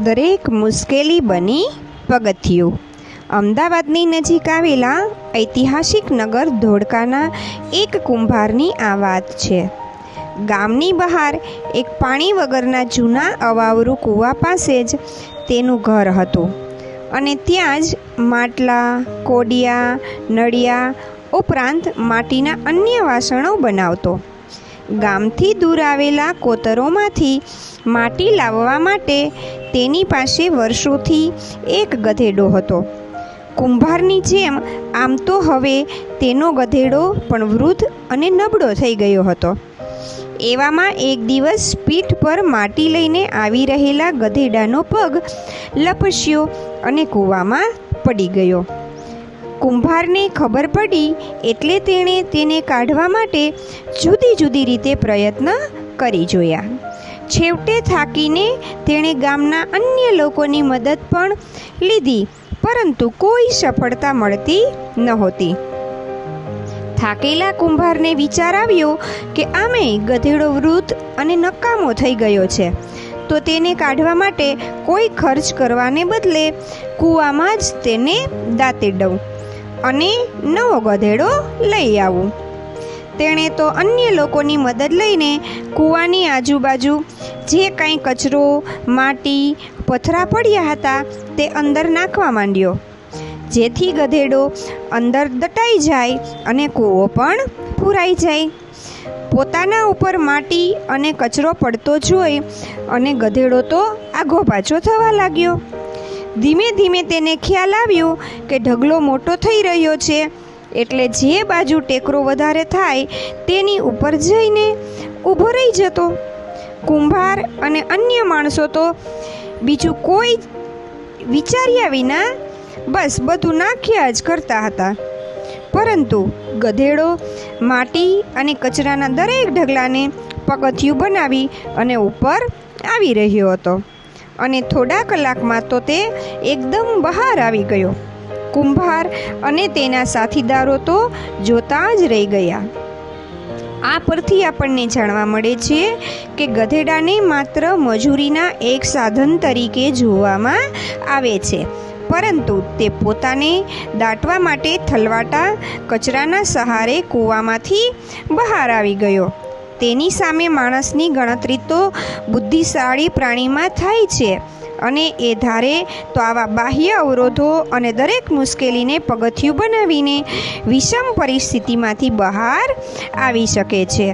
દરેક મુશ્કેલી બની પગથિયું. અમદાવાદની નજીક આવેલા ઐતિહાસિક નગર ધોળકાના એક કુંભારની આ વાત છે. ગામની બહાર એક પાણી વગરના જૂના અવાવરું કૂવા પાસે જ તેનું ઘર હતું અને ત્યાં જ માટલા, કોડિયા, નળિયા ઉપરાંત માટીના અન્ય વાસણો બનાવતો. ગામથી દૂર આવેલા કોતરોમાંથી માટી લાવવા માટે તેની પાસે વર્ષોથી એક ગધેડો હતો. કુંભારની જેમ આમ તો હવે તેનો ગધેડો પણ વૃદ્ધ અને નબળો થઈ ગયો હતો. એવામાં એક દિવસ પીઠ પર માટી લઈને આવી રહેલા ગધેડાનો પગ લપસ્યો અને કૂવામાં પડી ગયો. કુંભારને ખબર પડી એટલે તેણે તેને કાઢવા માટે જુદી જુદી રીતે પ્રયત્ન કરી જોયા. છેવટે થાકીને તેણે ગામના અન્ય લોકોની મદદ પણ લીધી, પરંતુ કોઈ સફળતા મળતી નહોતી. થાકેલા કુંભારને વિચાર આવ્યો કે આમે ગધેડો વૃદ્ધ અને નકામો થઈ ગયો છે, તો તેને કાઢવા માટે કોઈ ખર્ચ કરવાને બદલે કૂવામાં જ તેને દાતે દઉં. અને નવો ગધેડો લઈ આવું. તેણે તો અન્ય લોકોની મદદ લઈને કૂવાની આજુબાજુ જે કાંઈ કચરો, માટી, પથરા પડ્યા હતા તે અંદર નાખવા માંડ્યો. જેથી ગધેડો અંદર દટાઈ જાય અને કૂવો પણ પૂરાઈ જાય. પોતાના ઉપર માટી અને કચરો પડતો જોઈ અને ગધેડો તો આઘો પાછો થવા લાગ્યો. ધીમે ધીમે તેને ખ્યાલ આવ્યો કે ઢગલો મોટો થઈ રહ્યો છે, એટલે જે બાજુ ટેકરો વધારે થાય તેની ઉપર જઈને ઊભો રહી જતો. કુંભાર અને અન્ય માણસો તો બીજું કોઈ વિચાર્યા વિના બસ બધું નાખ્યા જ કરતા હતા. પરંતુ ગધેડો, માટી અને કચરાના દરેક ઢગલાને પગથિયું બનાવી અને ઉપર આવી રહ્યો હતો. અને થોડા કલાકમાં તો તે એકદમ બહાર આવી ગયો. કુંભાર અને તેના સાથીદારો તો જોતા જ રહી ગયા. આ પરથી આપણને જાણવા મળે છે કે ગધેડાને માત્ર મજૂરીના એક સાધન તરીકે જોવામાં આવે છે, પરંતુ તે પોતાને દાટવા માટે થલવાટા કચરાના સહારે કૂવામાંથી બહાર આવી ગયો. તેની સામે માણસની ગણતરી તો બુદ્ધિશાળી પ્રાણીમાં થાય છે. અને એ ધારે તો આવા બાહ્ય અવરોધો અને દરેક મુશ્કેલીને પગથિયું બનાવીને વિષમ પરિસ્થિતિમાંથી બહાર આવી શકે છે.